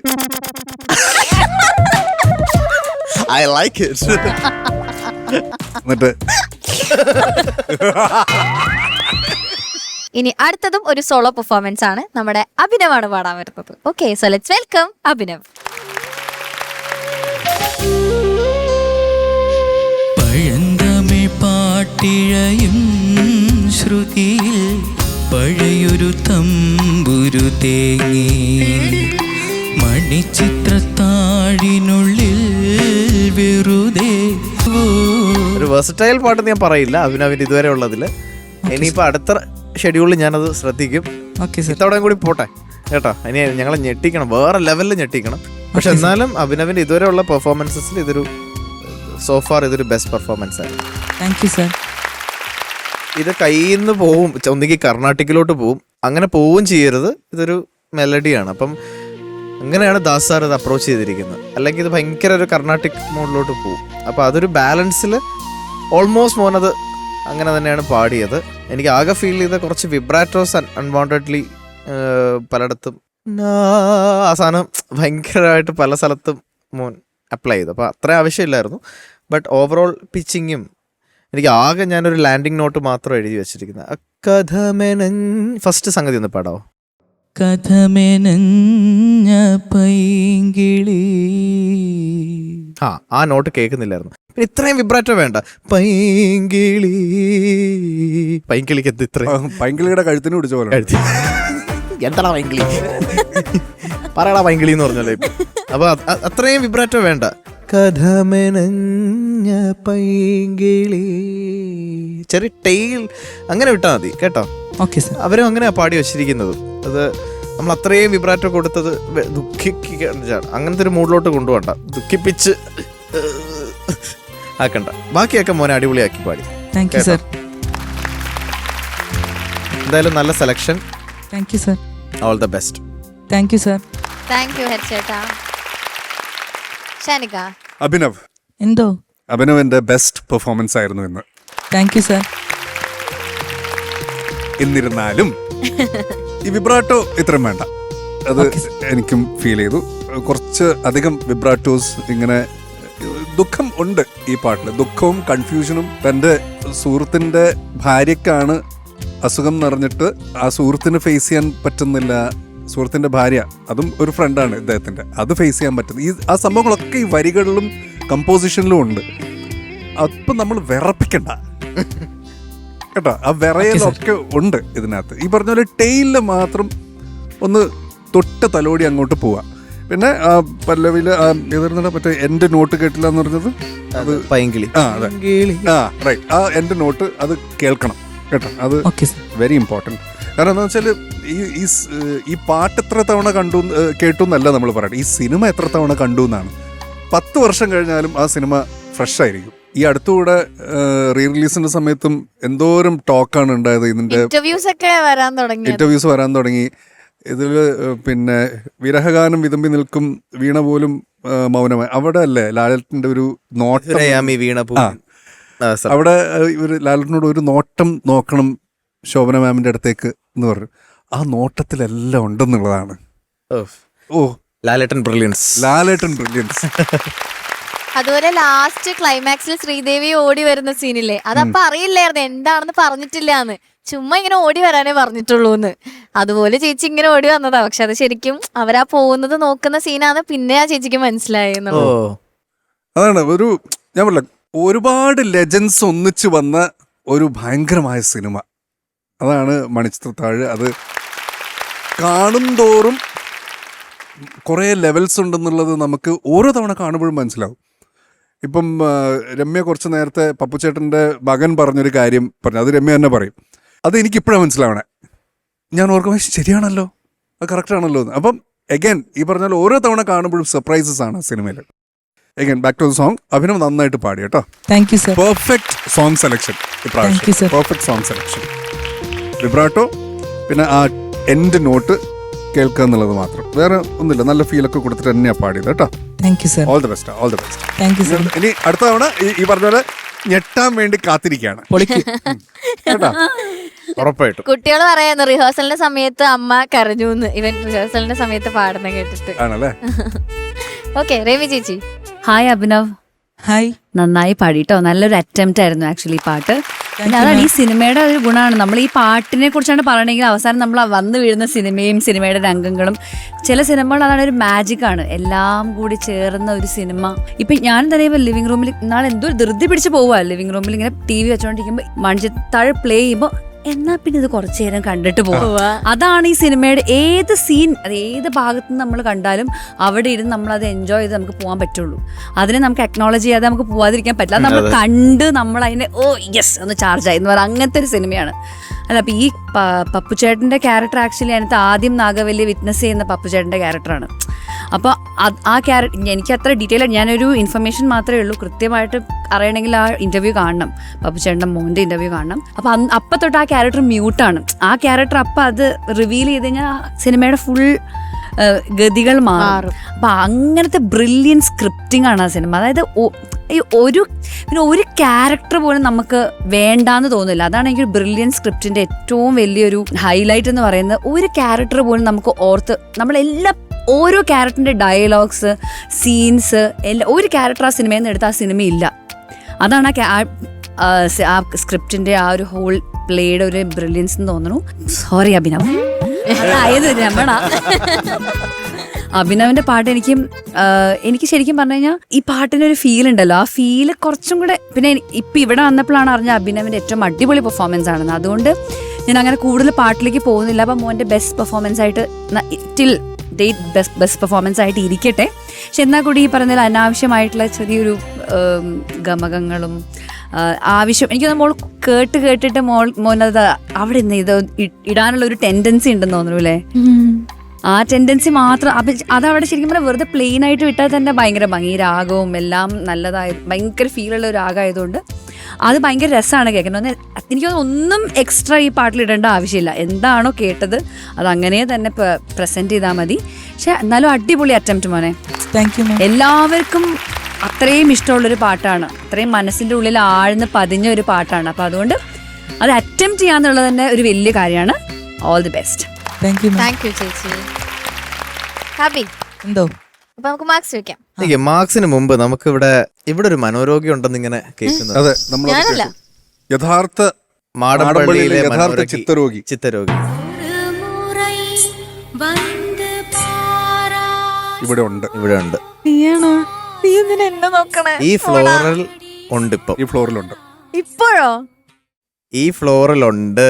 [SPEAKER 5] ഐ ലൈക്ക് ഇറ്റ്
[SPEAKER 4] എന്നിട്ട്
[SPEAKER 1] ഇനി അടുത്തതും ഒരു സോളോ പെർഫോമൻസ് ആണ്. നമ്മുടെ അഭിനവാണ് പാടാൻ വരുന്നത്. Okay so let's welcome Abhinav.
[SPEAKER 6] പഴന്തമിഴ് പാട്ടിഴയും ശ്രുതിയിൽ പഴയൊരു തമ്പുരു തേങ്ങി. മണിച്ചിത്രത്താഴിനുള്ളിൽ വെറുതെ
[SPEAKER 5] ഒരു വെർസറ്റൈൽ പാട്ട് ഞാൻ പറയില്ല. അഭിനവിന് ഇതുവരെ ഉള്ളതിൽ ഇനിയിപ്പോ അടുത്ത ഷെഡ്യൂളിൽ ഞാനത് ശ്രദ്ധിക്കും.
[SPEAKER 6] ഓക്കെ സർ
[SPEAKER 5] ഇത്തവണയും കൂടി പോട്ടെ. കേട്ടോ ഇനി ഞങ്ങളെ ഞെട്ടിക്കണം. വേറെ ലെവലിൽ ഞെട്ടിക്കണം. പക്ഷെ എന്നാലും അഭിനവിന്റെ ഇതുവരെയുള്ള പെർഫോമൻസസിൽ ഇതൊരു സോഫാർ ഇതൊരു ബെസ്റ്റ് പെർഫോമൻസ് ആയിരുന്നു.
[SPEAKER 6] താങ്ക് യു സർ
[SPEAKER 5] ഇത് കയ്യിൽ നിന്ന് പോവും ഒന്നുകിൽ കർണാട്ടിക്കിലോട്ട് പോവും അങ്ങനെ പോവും ചെയ്യരുത്. ഇതൊരു മെലഡിയാണ് അപ്പം അങ്ങനെയാണ് ദാസ് സാർ ഇത് അപ്രോച്ച് ചെയ്തിരിക്കുന്നത്. അല്ലെങ്കിൽ ഇത് ഭയങ്കര ഒരു കർണാട്ടിക് മോഡിലോട്ട് പോകും അപ്പോൾ അതൊരു ബാലൻസിൽ ഓൾമോസ്റ്റ് മോനത് അങ്ങനെ തന്നെയാണ് പാടിയത്. എനിക്ക് ആകെ ഫീൽ ചെയ്ത കുറച്ച് വിബ്രാറ്റോസ് അൺവാണ്ടഡ്ലി പലയിടത്തും. ആ സാധനം ഭയങ്കരമായിട്ട് പല സ്ഥലത്തും മോൻ അപ്ലൈ ചെയ്തു. അപ്പോൾ അത്ര ആവശ്യമില്ലായിരുന്നു. ബട്ട് ഓവറോൾ പിച്ചിങ്ങും എനിക്ക് ആകെ ഞാനൊരു ലാൻഡിങ് നോട്ട് മാത്രം എഴുതി വെച്ചിരിക്കുന്നത്. കഥമെന ഫസ്റ്റ് സംഗതി ഒന്ന് പാടാവോ?
[SPEAKER 6] കഥമെനഞ്ഞ പൈങ്കിളി
[SPEAKER 5] ആ ആ നോട്ട് കേൾക്കുന്നില്ലായിരുന്നു. പിന്നെ ഇത്രയും വിബ്രാറ്റോ വേണ്ട. പൈങ്കിളി. പൈങ്കിളിക്ക് എന്ത് ഇത്ര
[SPEAKER 4] പൈങ്കിളിയുടെ കഴുത്തിന് പിടിച്ച പോലെ. എന്താണ്
[SPEAKER 5] എന്താടാ പൈങ്കിളി? പറയടാ പൈങ്കിളി എന്ന് പറഞ്ഞല്ലേ അപ്പൊ അത് അത്രയും വിബ്രാറ്റോ വേണ്ട. കഥമെനഞ്ഞ പൈങ്കിളി. ചെറിയ ടെയിൽ അങ്ങനെ വിട്ടാൽ മതി കേട്ടോ?
[SPEAKER 6] ഓക്കെ സർ
[SPEAKER 5] അവരും അങ്ങനെ പാടി വെച്ചിരിക്കുന്നത്. അത് നമ്മൾ അത്രയും വിബ്രാറ്റോ കൊടുത്തത് ദുഃഖിക്കാണ് അങ്ങനത്തെ ഒരു മൂഡിലോട്ട് കൊണ്ടുപോകണ്ട. ദുഃഖിപ്പിച്ച് ആക്കണ്ട. ബാക്കിയൊക്കെ മോനെ അടിപൊളിയാക്കി പാടി.
[SPEAKER 6] താങ്ക് യു സർ
[SPEAKER 5] എന്തായാലും നല്ല selection
[SPEAKER 6] thank you sir
[SPEAKER 5] all the best
[SPEAKER 6] thank you sir
[SPEAKER 1] thank you ഹരിച്ചേട്ടാ Shanika
[SPEAKER 4] Abhinav
[SPEAKER 6] എന്തോ?
[SPEAKER 4] അഭിനവിന്റെ ബെസ്റ്റ് പെർഫോമൻസ് ആയിരുന്നു ഇന്ന്.
[SPEAKER 6] താങ്ക് യു സർ
[SPEAKER 4] എന്നിരുന്നാലും ഈ വിബ്രാട്ടോ ഇത്രയും വേണ്ട. അത് എനിക്കും ഫീൽ ചെയ്തു. കുറച്ച് അധികം വിബ്രാട്ടോസ് ഇങ്ങനെ ദുഃഖം ഉണ്ട് ഈ പാട്ടിൽ ദുഃഖവും കൺഫ്യൂഷനും തന്റെ സുഹൃത്തിന്റെ ഭാര്യക്കാണ് അസുഖം നിറഞ്ഞിട്ട് ആ സുഹൃത്തിന് ഫേസ് ചെയ്യാൻ പറ്റുന്നില്ല. സുഹൃത്തിന്റെ ഭാര്യ അതും ഒരു ഫ്രണ്ടാണ് ഇദ്ദേഹത്തിന്റെ. അത് ഫേസ് ചെയ്യാൻ പറ്റുന്നത് ഈ ആ സംഭവങ്ങളൊക്കെ ഈ വരികളിലും കമ്പോസിഷനിലും ഉണ്ട്. അപ്പം നമ്മൾ വിറപ്പിക്കണ്ട. കേട്ടോ ആ വിറയലൊക്കെ ഉണ്ട് ഇതിനകത്ത്. ഈ പറഞ്ഞ പോലെ ടെയിലിൽ മാത്രം ഒന്ന് തൊട്ട് തലോടി അങ്ങോട്ട് പോവാ. പിന്നെ ആ എതിർന്നിട്ട് മറ്റേ എന്റെ നോട്ട് കേട്ടില്ല എന്ന് പറഞ്ഞത്?
[SPEAKER 5] അത് പൈങ്കിളി.
[SPEAKER 4] ആ അതെ. ആ റൈറ്റ് ആ എന്റെ നോട്ട് അത് കേൾക്കണം കേട്ടോ. അത് വെരി ഇമ്പോർട്ടന്റ് കാരണം എന്താ വെച്ചാൽ ഈ ഈ പാട്ട് എത്ര തവണ കണ്ടു കേട്ടു എന്നല്ല നമ്മൾ പറയട്ടെ ഈ സിനിമ എത്ര തവണ കണ്ടു എന്നാണ്. പത്ത് വർഷം കഴിഞ്ഞാലും ആ സിനിമ ഫ്രഷ് ആയിരിക്കും. ഈ അടുത്തുകൂടെ റീ റിലീസിന്റെ സമയത്തും എന്തോരം ടോക്കാണ് ഉണ്ടായത് ഇതിന്റെ
[SPEAKER 1] ഇന്റർവ്യൂസ് ഒക്കെ വരാൻ തുടങ്ങി
[SPEAKER 4] ഇന്റർവ്യൂസ് വരാൻ തുടങ്ങി. ഇതിൽ പിന്നെ വിരഹഗാനം വിതമ്പി നിൽക്കും വീണ പോലും മൗനമായി. അവിടെ അല്ലേ ലാലറ്റിന്റെ ഒരു നോട്ടം?
[SPEAKER 5] വീണ.
[SPEAKER 4] അവിടെ ഇവർ ലാലറ്റിനോട് ഒരു നോട്ടം നോക്കണം ശോഭന മാമിന്റെ അടുത്തേക്ക് എന്ന് പറഞ്ഞു. ആ നോട്ടത്തിലെല്ലാം ഉണ്ടെന്നുള്ളതാണ്. ഓ.
[SPEAKER 5] ലാലേട്ടൻ ബ്രില്യൻസ്
[SPEAKER 4] ലാലേട്ടൻ ബ്രില്യൻസ്
[SPEAKER 1] അതുപോലെ ലാസ്റ്റ് ക്ലൈമാക്സിൽ ശ്രീദേവി ഓടി വരുന്ന സീനില്ലേ അതപ്പൊ അറിയില്ലായിരുന്നു. എന്താണെന്ന് പറഞ്ഞിട്ടില്ല എന്ന് ചുമ്മാ ഇങ്ങനെ ഓടി വരാനേ പറഞ്ഞിട്ടുള്ളൂ എന്ന് അതുപോലെ ചേച്ചി ഇങ്ങനെ ഓടി വന്നതാ. പക്ഷെ അത് ശരിക്കും അവരാ പോകുന്നത് നോക്കുന്ന സീനാണ് പിന്നെ ആ ചേച്ചിക്ക്
[SPEAKER 5] ഓ.
[SPEAKER 4] അതാണ് ഒരു ഞാൻ പറഞ്ഞ ഒരുപാട് ലെജൻസ് ഒന്നിച്ച് വന്ന ഒരു ഭയങ്കരമായ സിനിമ അതാണ് മണിച്ചിത്രത്താഴ്. അത് കാണും തോറും കുറേ ലെവൽസ് ഉണ്ടെന്നുള്ളത് നമുക്ക് ഓരോ തവണ കാണുമ്പോഴും മനസ്സിലാവും ഇപ്പം രമ്യ കുറച്ച് നേരത്തെ പപ്പുച്ചേട്ടന്റെ മകൻ പറഞ്ഞൊരു കാര്യം പറഞ്ഞു. അത് രമ്യ തന്നെ പറയും. അത് എനിക്കിപ്പോഴാണ് മനസ്സിലാവണേ. ഞാൻ ഓർക്കും "ഏയ്, ശരിയാണല്ലോ. അത് കറക്റ്റ് ആണല്ലോ എന്ന്. അപ്പം എഗൈൻ ഈ പറഞ്ഞാൽ ഓരോ തവണ കാണുമ്പോഴും സർപ്രൈസസ് ആണ് സിനിമയിൽ again back to the song Abhinav നന്നായിട്ട് പാടി കേട്ടോ.
[SPEAKER 6] Thank you sir
[SPEAKER 4] perfect song selection ഇപ്രാവശ്യം പെർഫെക്റ്റ് സോങ് സെലക്ഷൻ വിബ്രാട്ടോ പിന്നെ ആ എൻഡ് നോട്ട് കേൾക്കുക എന്നുള്ളത് മാത്രം. വേറെ ഒന്നുമില്ല. നല്ല ഫീലൊക്കെ കൊടുത്തിട്ട് തന്നെയാണ് പാടിയത് കേട്ടോ.
[SPEAKER 6] Thank you sir
[SPEAKER 4] all the best all the best
[SPEAKER 6] thank you sir
[SPEAKER 4] ഇനി അടുത്ത തവണ ഈ- ഈ പറഞ്ഞ പോലെ ഞെട്ടാൻ വേണ്ടി കാത്തിരിക്കുകയാണ്.
[SPEAKER 6] പൊളിക്കും.
[SPEAKER 4] കേട്ടോ?
[SPEAKER 5] ഉറപ്പായിട്ടും.
[SPEAKER 1] കുട്ടികൾ പറയാന്ന് റിഹേഴ്സലിന്റെ സമയത്ത് അമ്മ കരഞ്ഞു എന്ന് ഇവൻ റിഹേഴ്സലിന്റെ സമയത്ത് പാടുന്ന കേട്ടിട്ട്.
[SPEAKER 4] ആണല്ലേ?
[SPEAKER 1] ഓക്കെ രവി ചേച്ചി.
[SPEAKER 3] ഹായ് അഭിനവ്
[SPEAKER 6] ഹായ്
[SPEAKER 3] നന്നായി പാടിട്ടോ? നല്ലൊരു അറ്റംപ്റ്റ് ആയിരുന്നു ആക്ച്വലി പാട്ട്. അതാണ് ഈ സിനിമയുടെ ഒരു ഗുണമാണ്. നമ്മൾ ഈ പാട്ടിനെ കുറിച്ചാണ് പറയണമെങ്കിൽ അവസാനം നമ്മൾ വന്ന് വീഴുന്ന സിനിമയും സിനിമയുടെ രംഗങ്ങളും ചില സിനിമകൾ അതാണ് ഒരു മാജിക് ആണ്. എല്ലാം കൂടി ചേർന്ന ഒരു സിനിമ. ഇപ്പൊ ഞാൻ തന്നെ ഇപ്പൊ ലിവിംഗ് റൂമിൽ നാളെ എന്തോ ധൃതി പിടിച്ച് പോവുക ലിവിംഗ് റൂമിൽ ഇങ്ങനെ ടി വി വെച്ചോണ്ടിരിക്കുമ്പോൾ മണിച്ചിത്താഴ് പ്ലേ ചെയ്യുമ്പോൾ എന്നാ പിന്നെ ഇത് കുറച്ചു നേരം കണ്ടിട്ട് പോകും അതാണ് ഈ സിനിമയുടെ ഏത് സീൻ അത് ഏത് ഭാഗത്ത് നിന്ന് നമ്മൾ കണ്ടാലും അവിടെ ഇരുന്ന് നമ്മൾ അത് എൻജോയ് ചെയ്ത് നമുക്ക് പോകാൻ പറ്റുള്ളൂ. അതിനെ നമുക്ക് അക്നോളജ് ചെയ്യാതെ നമുക്ക് പോവാതിരിക്കാൻ പറ്റില്ല. നമ്മൾ കണ്ട് നമ്മൾ അതിനെ ഓ യെസ് ഒന്ന് ചാർജ് ആയി എന്ന് പറയുക അങ്ങനത്തെ ഒരു സിനിമയാണ്. അല്ല അപ്പൊ ഈ പപ്പുചേട്ടന്റെ ക്യാരക്ടർ ആക്ച്വലി അതിനകത്ത് ആദ്യം നാഗവല്ലി വിറ്റ്നസ് ചെയ്യുന്ന പപ്പുചേട്ടന്റെ ക്യാരക്ടറാണ് അപ്പോൾ ആ ക്യാരക്ടർ എനിക്ക് അത്ര ഡീറ്റെയിൽ ഞാനൊരു ഇൻഫർമേഷൻ മാത്രമേ ഉള്ളൂ. കൃത്യമായിട്ട് അറിയണമെങ്കിൽ ആ ഇന്റർവ്യൂ കാണണം. പപ്പുചേട്ടന്റെ മോന്റെ ഇന്റർവ്യൂ കാണണം. അപ്പോൾ അപ്പം തൊട്ട് ആ ക്യാരക്ടർ മ്യൂട്ടാണ് ആ ക്യാരക്ടർ അപ്പം അത് റിവീൽ ചെയ്ത് കഴിഞ്ഞാൽ സിനിമയുടെ ഫുൾ ഗതികൾ മാറും. അപ്പം അങ്ങനത്തെ ബ്രില്യൻ സ്ക്രിപ്റ്റിംഗ് ആണ് ആ സിനിമ അതായത് ഈ ഒരു പിന്നെ ഒരു ക്യാരക്ടർ പോലും നമുക്ക് വേണ്ടാന്ന് തോന്നില്ല അതാണ് എനിക്ക് ബ്രില്യൻ സ്ക്രിപ്റ്റിന്റെ ഏറ്റവും വലിയൊരു ഹൈലൈറ്റ് എന്ന് പറയുന്നത്. ഒരു ക്യാരക്ടർ പോലും നമുക്ക് ഓർത്ത് നമ്മളെല്ലാ ഓരോ ക്യാരക്ടറിന്റെ ഡയലോഗ്സ് സീൻസ് എല്ലാ ഒരു ക്യാരക്ടർ ആ സിനിമയിൽ നിന്ന് എടുത്ത ആ സിനിമ ഇല്ല അതാണ് ആ ആ, സ്ക്രിപ്റ്റിന്റെ ആ ഒരു ഹോൾ പ്ലേയുടെ ഒരു ബ്രില്യൻസ് എന്ന് തോന്നുന്നു. സോറി അഭിനവ്. അതായത് രമണ. അഭിനവിന്റെ പാട്ട് എനിക്ക് എനിക്ക് ശരിക്കും പറഞ്ഞു കഴിഞ്ഞാൽ ഈ പാട്ടിന് ഒരു ഫീൽ ഉണ്ടല്ലോ. ആ ഫീൽ കുറച്ചും കൂടെ പിന്നെ ഇപ്പം ഇവിടെ വന്നപ്പോഴാണ് അറിഞ്ഞ അഭിനവിന്റെ ഏറ്റവും അടിപൊളി പെർഫോമൻസ് ആണെന്ന്. അതുകൊണ്ട് ഞാൻ അങ്ങനെ കൂടുതൽ പാട്ടിലേക്ക് പോകുന്നില്ല. അപ്പൊ മോന്റെ ബെസ്റ്റ് പെർഫോമൻസ് ആയിട്ട് till date best best performance ആയിട്ട് ഇരിക്കട്ടെ പക്ഷെ എന്നാൽ കൂടി ഈ പറഞ്ഞ അനാവശ്യമായിട്ടുള്ള ചെറിയൊരു ഗമകങ്ങളും ആവശ്യം. എനിക്ക് മോൾ കേട്ട് കേട്ടിട്ട് മോൾ മോനത് അവിടെ നിന്ന് ഇത് ഇടാനുള്ള ഒരു ടെൻഡൻസി ഉണ്ടെന്ന് തോന്നുന്നു അല്ലേ? ആ ടെൻഡൻസി മാത്രം അപ്പൊ അതവിടെ ശരിക്കും പറഞ്ഞാൽ വെറുതെ പ്ലെയിൻ ആയിട്ട് വിട്ടാൽ തന്നെ ഭയങ്കര ഭംഗി. രാഗവും എല്ലാം നല്ലതായ ഭയങ്കര ഫീലുള്ള ഒരു രാഗമായതുകൊണ്ട് അത് ഭയങ്കര രസമാണ് കേൾക്കുന്നത്. എനിക്ക് ഒന്നും എക്സ്ട്രാ ഈ പാട്ടിൽ ഇടേണ്ട ആവശ്യമില്ല. എന്താണോ കേട്ടത് അത് അങ്ങനെ തന്നെ പ്രസന്റ് ചെയ്താൽ മതി. പക്ഷെ എന്നാലും അടിപൊളി അറ്റംപ്റ്റ് മോനെ.
[SPEAKER 6] താങ്ക് യു മാം
[SPEAKER 3] എല്ലാവർക്കും അത്രയും ഇഷ്ടമുള്ളൊരു പാട്ടാണ്. അത്രയും മനസ്സിന്റെ ഉള്ളിൽ ആഴ്ന്ന് പതിഞ്ഞ ഒരു പാട്ടാണ്. അപ്പോൾ അതുകൊണ്ട് അത് അറ്റംപ്റ്റ് ചെയ്യാന്നുള്ളത് തന്നെ ഒരു വലിയ കാര്യമാണ്. All the best
[SPEAKER 6] thank you
[SPEAKER 1] thank you ചേച്ചി. ഹാപ്പി
[SPEAKER 6] എന്തോ?
[SPEAKER 1] അപ്പോൾ നമുക്ക് മാർക്സ് വെക്കാം
[SPEAKER 5] എനിക്ക് മാർക്സിന് മുമ്പ് നമുക്ക് ഇവിടെ ഇവിടെ ഒരു മനോരോഗി ഉണ്ടെന്ന് ഇങ്ങനെ കേൾക്കുന്നത്
[SPEAKER 4] അതെ നമ്മൾ
[SPEAKER 1] ഞാനല്ല.
[SPEAKER 4] യഥാർത്ഥ
[SPEAKER 5] മാടമ്പള്ളിയിലെ
[SPEAKER 4] യഥാർത്ഥ
[SPEAKER 5] മനോരോഗി.
[SPEAKER 4] ചിത്തരോഗി.
[SPEAKER 5] ചിത്തരോഗി.
[SPEAKER 4] ഇവിടെ ഉണ്ട്.
[SPEAKER 5] ഇവിടെ ഉണ്ട്.
[SPEAKER 1] നീയാണോ? നീ എന്തിനാ എന്നെ നോക്കണേ?
[SPEAKER 5] ഈ ഫ്ലോറൽ ഉണ്ട് ഇപ്പം.
[SPEAKER 4] ഈ ഫ്ലോറിലുണ്ട്.
[SPEAKER 1] ഇപ്പോഴോ?
[SPEAKER 5] ഈ ഫ്ലോറിലുണ്ട്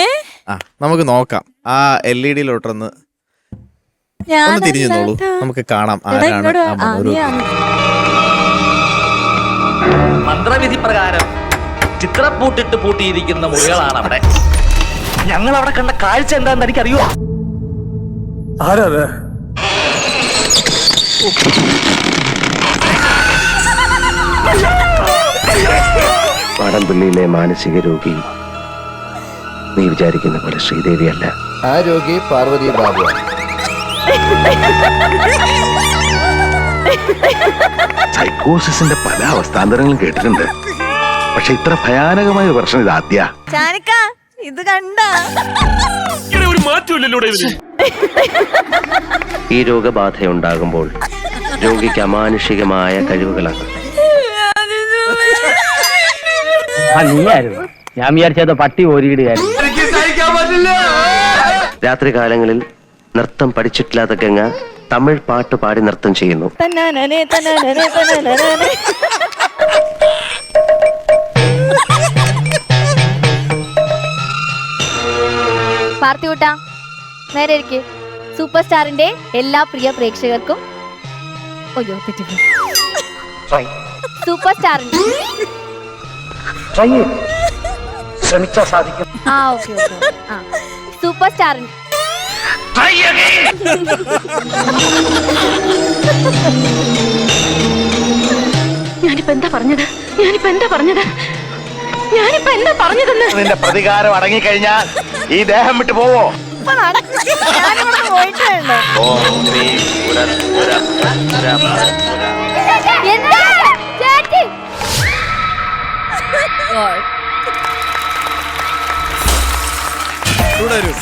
[SPEAKER 1] ഏ?
[SPEAKER 5] ആ നമുക്ക് നോക്കാം. ആ എൽ ഇ ഡിയിലോട്ടൊന്ന്
[SPEAKER 1] ഞാൻ
[SPEAKER 5] ഒന്ന് തിരിഞ്ഞു നോളൂ നമുക്ക് കാണാം ആരാണ് ആ
[SPEAKER 7] മന്ത്രവിധി പ്രകാരം ചിത്രപ്പൂട്ടിട്ട് പൂട്ടിയിരിക്കുന്ന മുറികളാണ് അവിടെ ഞങ്ങൾ അവിടെ കണ്ട കാഴ്ച എന്താണെന്ന് എനിക്കറിയോ?
[SPEAKER 8] മാടമ്പിള്ളിയിലെ മാനസിക രോഗി. നീ വിചാരിക്കുന്ന പോലെ ശ്രീദേവിയല്ല.
[SPEAKER 9] ആ രോഗി പാർവതി ബാബു
[SPEAKER 8] സൈക്കോസിന്റെ പല അവസ്ഥാന്തരങ്ങളും കേട്ടിട്ടുണ്ട്. പക്ഷെ ഇത്ര ഭയാനകമായ ഒരു പ്രശ്നം ഇത് ആദ്യ.
[SPEAKER 1] ചാനിക്ക ഇത് കണ്ട.
[SPEAKER 8] ഈ രോഗബാധയുണ്ടാകുമ്പോൾ രോഗിക്ക് അമാനുഷികമായ കഴിവുകളാണ്.
[SPEAKER 7] നീയായിരുന്നു. ഞാൻ വിചാരിച്ചത് പട്ടി ഓരിയിടുകയായിരുന്നു.
[SPEAKER 8] രാത്രികാലങ്ങളിൽ നൃത്തം പഠിച്ചിട്ടില്ലാത്ത ഗംഗ തമിഴ് പാട്ട് പാടി നൃത്തം ചെയ്യുന്നു.
[SPEAKER 1] തന്നാനനെ, തന്നാനനെ, തന്നാനനെ. പാർത്തികൂട്ട നേരെ ഇരിക്ക്. സൂപ്പർ സ്റ്റാറിന്റെ എല്ലാ പ്രിയ പ്രേക്ഷകർക്കും. അയ്യോ തെറ്റിപ്പോയി. സൂപ്പർ സ്റ്റാറിന്റെ
[SPEAKER 7] ശ്രമിച്ചാ സാധിക്കും.
[SPEAKER 1] ആ ഓക്കെ ഓക്കെ ആ. സൂപ്പർ സ്റ്റാറിന്റെ
[SPEAKER 10] ഞാനിപ്പോ എന്താ പറഞ്ഞത്? ഞാനിപ്പോ എന്താ പറഞ്ഞത്? ഞാനിപ്പോ എന്താ പറഞ്ഞതെന്ന്?
[SPEAKER 8] നിന്റെ പ്രതികാരം അടങ്ങിക്കഴിഞ്ഞാൽ ഈ ദേഹം വിട്ടു പോവോ?
[SPEAKER 1] ഇപ്പൊ നടക്കും. ഞാനിവിടെ പോയിട്ട് വേണ്ടേ? എന്താ ചേച്ചി
[SPEAKER 5] തുടരും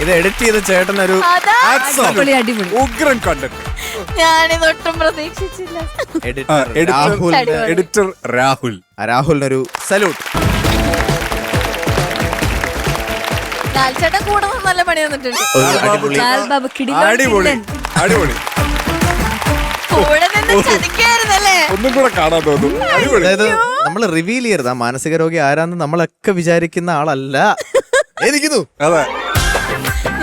[SPEAKER 5] ഇത് എഡിറ്റ് ചെയ്ത ചേട്ടൻ ഒരു
[SPEAKER 4] ഉഗ്രൻ കണ്ടന്റ്
[SPEAKER 1] ഞാനിതൊട്ടും പ്രതീക്ഷിച്ചില്ല.
[SPEAKER 5] എഡിറ്റർ.
[SPEAKER 4] എഡിറ്റർ രാഹുൽ
[SPEAKER 5] രാഹുലിനൊരു സല്യൂട്ട്
[SPEAKER 1] ലാൽച്ചേട്ടൻ കൂടെ നല്ല പണി വന്നിട്ടുണ്ട്
[SPEAKER 5] അടിപൊളി.
[SPEAKER 3] ലാൽ
[SPEAKER 4] അടിപൊളി. ഒന്നും കൂടെ കാണാൻ തോന്നുന്നു
[SPEAKER 5] അതായത് നമ്മൾ റിവീൽ ചെയ്യരുത്. ആ മാനസിക രോഗി ആരാന്ന് നമ്മളൊക്കെ വിചാരിക്കുന്ന ആളല്ല. എനിക്കുന്നു
[SPEAKER 4] അതെ.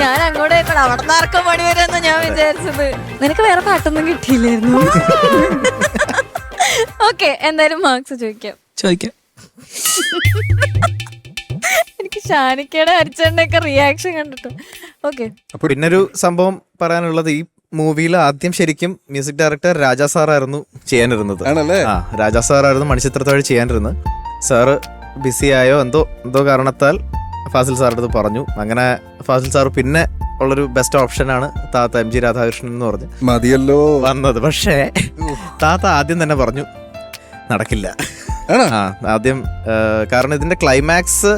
[SPEAKER 1] ഞാൻ അങ്ങോട്ട് പോയപ്പോൾ അവിടെ നിന്ന് ആർക്കും പണി വരുമെന്ന് ഞാൻ വിചാരിച്ചത്. നിനക്ക് വേറെ പാട്ടൊന്നും കിട്ടിയില്ലായിരുന്നു. ഓക്കെ എന്തായാലും മാർക്സ് ചോദിക്കാം.
[SPEAKER 6] ചോദിക്കാം.
[SPEAKER 1] എനിക്ക് ഷാനിക്കയുടെ അരിച്ചേണ്ടൊക്കെ റിയാക്ഷൻ കണ്ടിട്ട്. ഓക്കെ.
[SPEAKER 5] പിന്നൊരു സംഭവം പറയാനുള്ളത് ഈ മൂവിയിൽ ആദ്യം ശരിക്കും മ്യൂസിക് ഡയറക്ടർ രാജാ സാറായിരുന്നു ചെയ്യാനിരുന്നത്.
[SPEAKER 4] ആണല്ലേ?
[SPEAKER 5] ആ രാജാ സാറായിരുന്നു മണിച്ചിത്രത്തോടെ ചെയ്യാനിരുന്നത്. സാറ് ബിസി ആയോ എന്തോ എന്തോ കാരണത്താൽ ഫാസിൽ സാറിന്റെ പറഞ്ഞു. അങ്ങനെ ഫാസിൽ സാർ പിന്നെ ഉള്ളൊരു ബെസ്റ്റ് ഓപ്ഷനാണ് താത്ത എം ജി രാധാകൃഷ്ണൻ എന്ന് പറഞ്ഞു
[SPEAKER 4] മതിയല്ലോ.
[SPEAKER 5] വന്നത്. പക്ഷേ താത്ത ആദ്യം തന്നെ പറഞ്ഞു നടക്കില്ല? ആ ആദ്യം കാരണം ഇതിന്റെ ക്ലൈമാക്സ്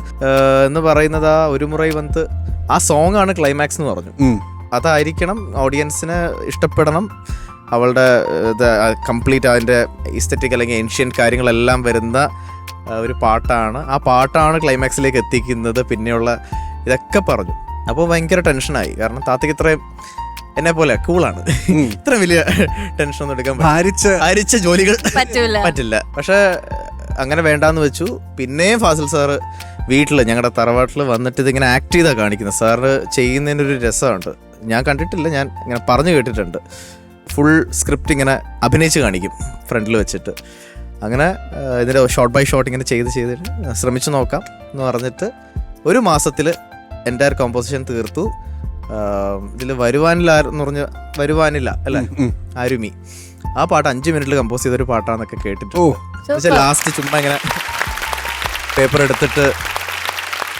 [SPEAKER 5] എന്ന് പറയുന്നത് ആ ഒരു മുറൈ വന്ന് ആ സോങ് ആണ് ക്ലൈമാക്സ് എന്ന് പറഞ്ഞു. അതായിരിക്കണം ഓഡിയൻസിന് ഇഷ്ടപ്പെടണം. അവളുടെ ഇത് കംപ്ലീറ്റ് അതിന്റെ ഇസ്തറ്റിക് അല്ലെങ്കിൽ ഏൻഷ്യൻ കാര്യങ്ങളെല്ലാം വരുന്ന ഒരു പാട്ടാണ്. ആ പാട്ടാണ് ക്ലൈമാക്സിലേക്ക് എത്തിക്കുന്നത്. പിന്നെയുള്ള ഇതൊക്കെ പറഞ്ഞു. അപ്പോൾ ഭയങ്കര ടെൻഷനായി കാരണം താത്തയ്ക്ക് ഇത്രയും എന്നെ പോലെ കൂളാണ് ഇത്ര വലിയ ടെൻഷൻ ഒന്നും എടുക്കാൻ
[SPEAKER 4] ഭാരിച്ച
[SPEAKER 5] ഭാരിച്ച ജോലികൾ
[SPEAKER 1] പറ്റൂല.
[SPEAKER 5] പറ്റില്ല. പക്ഷെ അങ്ങനെ വേണ്ടാന്ന് വെച്ചു. പിന്നെയും ഫാസിൽ സാറ് വീട്ടിൽ ഞങ്ങളുടെ തറവാട്ടിൽ വന്നിട്ട് ഇതിങ്ങനെ ആക്ട് ചെയ്താ കാണിക്കുന്നത് സാറ് ചെയ്യുന്നതിനൊരു രസമുണ്ട്. ഞാൻ കണ്ടിട്ടില്ല ഞാൻ ഇങ്ങനെ പറഞ്ഞു കേട്ടിട്ടുണ്ട്. ഫുൾ സ്ക്രിപ്റ്റ് ഇങ്ങനെ അഭിനയിച്ച് കാണിക്കും ഫ്രണ്ടിൽ വെച്ചിട്ട്. അങ്ങനെ ഇതിന്റെ ഷോർട്ട് ബൈ ഷോർട്ട് ഇങ്ങനെ ചെയ്ത് ചെയ്തിട്ട് ശ്രമിച്ചു നോക്കാം എന്ന് പറഞ്ഞിട്ട് ഒരു മാസത്തിൽ എന്റെ കോമ്പോസിഷൻ തീർത്തു. ഇതിൽ വരുവാനില്ല എന്ന് പറഞ്ഞ് വരുവാനില്ല അല്ലേ. ആരുമി ആ പാട്ട് അഞ്ച് മിനിറ്റിൽ കമ്പോസ് ചെയ്തൊരു പാട്ടാന്നൊക്കെ കേട്ടിട്ട്
[SPEAKER 4] ഓ.
[SPEAKER 1] Super.
[SPEAKER 5] ലാസ്റ്റ് ചുമ്മാ ഇങ്ങനെ പേപ്പർ എടുത്തിട്ട്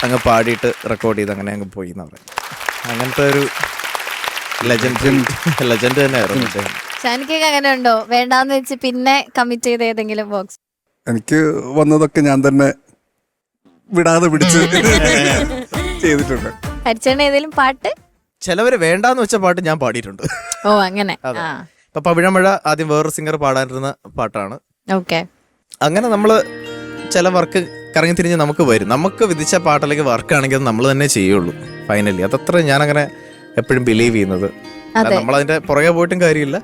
[SPEAKER 5] അങ്ങ് പാടിയിട്ട് റെക്കോർഡ് ചെയ്ത് അങ്ങനെ അങ്ങ് പോയി എന്ന് പറയും. അങ്ങനത്തെ ഒരു ലെജൻഡ് ലെജൻഡ് തന്നെയായിരുന്നു അദ്ദേഹം.
[SPEAKER 1] ഷാനിക്കൊക്കെ അങ്ങനെ ഉണ്ടോ? വേണ്ടാന്ന് വെച്ച് പിന്നെ കമ്മിറ്റ് ചെയ്ത ഏതെങ്കിലും ബോക്സ്
[SPEAKER 4] എനിക്ക് വന്നതൊക്കെ ഞാൻ തന്നെ വിടാതെ പിടിച്ച് ചെയ്തിട്ടുണ്ട്.
[SPEAKER 1] ഹരിച്ചേട്ടൻ ഏതെങ്കിലും പാട്ട്?
[SPEAKER 5] ചിലവര് വേണ്ടാന്ന് വെച്ച പാട്ട് ഞാൻ പാടിയിട്ടുണ്ട്.
[SPEAKER 1] ഓ അങ്ങനെ.
[SPEAKER 5] ഇപ്പൊ പവിഴമഴ ആദ്യം വേറൊരു സിംഗർ പാടാനിരുന്ന പാട്ടാണ്.
[SPEAKER 1] ഓക്കെ.
[SPEAKER 5] അങ്ങനെ നമ്മൾ ചില വർക്ക് കറങ്ങി തിരിഞ്ഞ് നമുക്ക് വരും. നമുക്ക് വിധിച്ച പാട്ടിലേക്ക് അല്ലെങ്കിൽ വർക്ക് ആണെങ്കിൽ നമ്മൾ തന്നെ ചെയ്യുള്ളൂ ഫൈനലി അതത്ര ഞാനങ്ങനെ എപ്പോഴും ബിലീവ് ചെയ്യുന്നത്.
[SPEAKER 1] നമ്മൾ
[SPEAKER 5] അതിന്റെ പുറകെ പോയിട്ടും കാര്യമില്ല.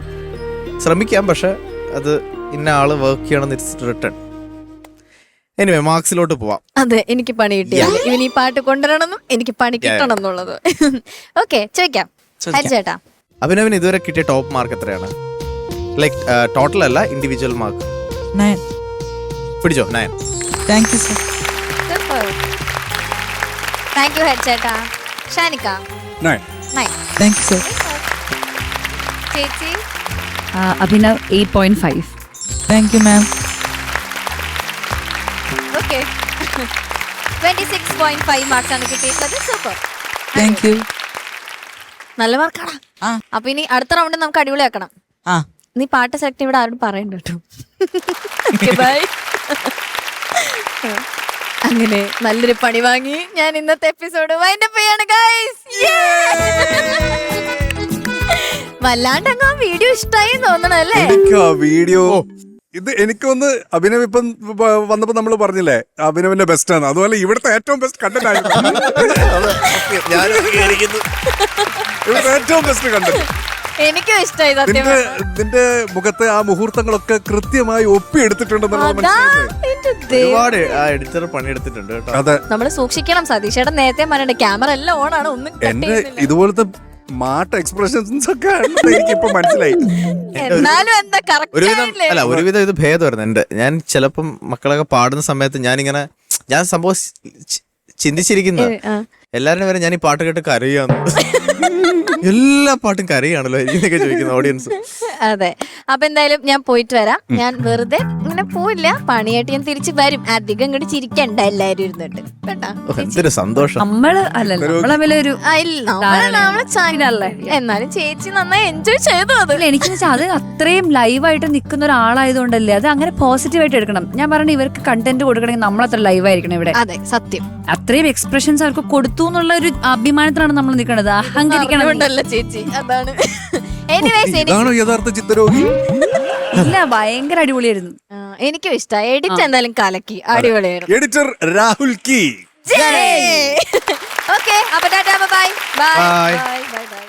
[SPEAKER 5] ശ്രമിക്കാം പക്ഷെ അത് ഇന്ന ആൾ വർക്ക് ചെയ്യണം റിട്ടേൺ എനിവേ മാർക്സിലോട്ട് പോവാം.
[SPEAKER 1] അതെ എനിക്ക് പണി കിട്ടിയാ ഇവൻ ഈ പാട്ട് കൊണ്ടുവരണമെന്നും എനിക്ക് പണി കിട്ടണം എന്നുള്ളത് ഓക്കെ ചോദിക്കാം. ചേട്ടാ.
[SPEAKER 5] അഭിനവിന് ഇതുവരെ കിട്ടിയ ടോപ്പ് മാർക്ക് എത്രയാണ്? ലൈക്ക് ടോട്ടൽ അല്ല ഇൻഡിവിജ്വൽ മാർക്ക്
[SPEAKER 6] നയൻ
[SPEAKER 5] പിടിച്ചോ? Nine
[SPEAKER 6] thank you sir
[SPEAKER 1] thank you ഹരിച്ചേട്ടാ ഷാനിക്ക.
[SPEAKER 4] നയൻ
[SPEAKER 1] ചേച്ചി
[SPEAKER 3] Abhinav eight point five
[SPEAKER 6] thank you ma'am
[SPEAKER 1] okay twenty six point five marks ആണ് കിട്ടിയിട്ടുള്ളത് സൂപ്പർ
[SPEAKER 6] താങ്ക് യു
[SPEAKER 1] നല്ല
[SPEAKER 6] മാർക്കാണ്.
[SPEAKER 1] അപ്പൊ ഇനി അടുത്ത റൗണ്ട് നമുക്ക് അടിപൊളിയാക്കണം. നീ പാട്ട് സെലക്ട് ഇവിടെ ആരോട് പറയണ്ട കേട്ടോ. ബൈ അങ്ങനെ നല്ലൊരു പണി വാങ്ങി ഞാൻ ഇന്നത്തെ എപ്പിസോഡ് വൈൻഡപ്പ് ചെയ്യാണ് ഗൈസ് വല്ലാണ്ട് അങ്ങ് വീഡിയോ ഇഷ്ടായി തോന്നണല്ലേ
[SPEAKER 4] എനിക്ക് ആ വീഡിയോ ഇത് എനിക്കൊന്ന് അഭിനവ് ഇപ്പം വ- വന്നപ്പോ നമ്മൾ പറഞ്ഞില്ലേ അഭിനവിന്റെ ബെസ്റ്റ് ആണ്. അതുപോലെ ഇവിടുത്തെ ഏറ്റവും ബെസ്റ്റ് കണ്ടന്റ് ആയിരുന്നു. ഇവിടുത്തെ ഏറ്റവും ബെസ്റ്റ് കണ്ടന്റ്
[SPEAKER 1] എനിക്കും ഇഷ്ടമായി സത്യം
[SPEAKER 4] നിന്റെ
[SPEAKER 1] പറഞ്ഞാ.
[SPEAKER 4] നിന്റെ മുഖത്തെ ആ മുഹൂർത്തങ്ങളൊക്കെ കൃത്യമായി ഒപ്പി എടുത്തിട്ടുണ്ടെന്നുള്ളത്
[SPEAKER 1] അതാ
[SPEAKER 4] മനസ്സിലായില്ലേ
[SPEAKER 1] എന്റെ ദൈവം.
[SPEAKER 5] ഒരുപാട് ആ എഡിറ്റർ പണിയെടുത്തിട്ടുണ്ട് കേട്ടോ
[SPEAKER 4] അതെ
[SPEAKER 1] നമ്മൾ സൂക്ഷിക്കണം സതീഷേട്ടൻ നേരത്തെ പറഞ്ഞിട്ട് ക്യാമറ എല്ലാം ഓൺ ആണ് ഒന്നും cut
[SPEAKER 4] എന്റെ
[SPEAKER 1] ചെയ്യുന്നില്ല.
[SPEAKER 4] ഇതുപോലത്തെ മാട്ട എക്സ്പ്രഷൻസ് ഒക്കെ ആണെന്ന് എനിക്ക് ഇപ്പൊ മനസ്സിലായി
[SPEAKER 1] എന്നാലും എന്താ കറക്റ്റ്
[SPEAKER 5] ഒരുവിധം
[SPEAKER 1] ആയില്ലേ
[SPEAKER 5] അല്ല ഒരുവിധം ഇത് ഭേദമായിരുന്നു എന്റെ ഞാൻ ചിലപ്പം മക്കളൊക്കെ പാടുന്ന സമയത്ത് ഞാനിങ്ങനെ ഞാൻ സംഭവം ചി- ചിന്തിച്ചിരിക്കുന്ന
[SPEAKER 1] ഏ, ആ.
[SPEAKER 5] എല്ലാരും വരെ ഞാൻ ഈ പാട്ട് കേട്ട് കരയാന്ന് എല്ലാ പാട്ടും കരയാണല്ലോ എന്നൊക്കെ ചോദിക്കുന്ന ഓഡിയൻസ്
[SPEAKER 1] അതെ. അപ്പൊ എന്തായാലും ഞാൻ പോയിട്ട് വരാം. ഞാൻ വെറുതെ ഇങ്ങനെ പോയില്ല പണിയായിട്ട് ഞാൻ തിരിച്ചു വരും. അധികം ഇങ്ങോട്ട് ചിരിക്കണ്ട. എല്ലാരും ഇരുന്നിട്ട്. കേട്ടാ?
[SPEAKER 5] എന്തൊരു സന്തോഷം.
[SPEAKER 3] നമ്മൾ അല്ലല്ലോ
[SPEAKER 1] എന്നാലും ചേച്ചി നന്നായി എൻജോയ് ചെയ്തു അത്.
[SPEAKER 3] അല്ല എനിക്ക് അത് അത്രയും ലൈവായിട്ട് നിൽക്കുന്ന ഒരാളായതുകൊണ്ടല്ലേ അത് അങ്ങനെ പോസിറ്റീവായിട്ട് എടുക്കണം. ഞാൻ പറഞ്ഞു ഇവർക്ക് കണ്ടന്റ് കൊടുക്കണമെങ്കിൽ നമ്മളത്ര ലൈവായിരിക്കണം ഇവിടെ.
[SPEAKER 1] അതെ സത്യം.
[SPEAKER 3] അത്രയും എക്സ്പ്രഷൻസ് അവർക്ക് കൊടുത്തു എന്നുള്ള ഒരു അഭിമാനത്തിലാണ് നമ്മൾ നിൽക്കുന്നത്. അഹങ്കരിക്കണം
[SPEAKER 1] അറിഞ്ഞുകൊണ്ടല്ല ചേച്ചി. അതാണ്. എനിവേസ് എനിക്ക്
[SPEAKER 4] ഇതാണോ യഥാർത്ഥ ചിത്തരോഗി
[SPEAKER 3] ഇല്ല ഭയങ്കര അടിപൊളിയായിരുന്നു.
[SPEAKER 1] ആ, എനിക്കും ഇഷ്ടമായി എഡിറ്റ് എന്തായാലും കലക്കി. അടിപൊളിയായിരുന്നു.
[SPEAKER 4] എഡിറ്റർ രാഹുൽ കി.
[SPEAKER 1] ഓക്കെ അപ്പൊ tata bye bye
[SPEAKER 5] Bye.
[SPEAKER 1] Bye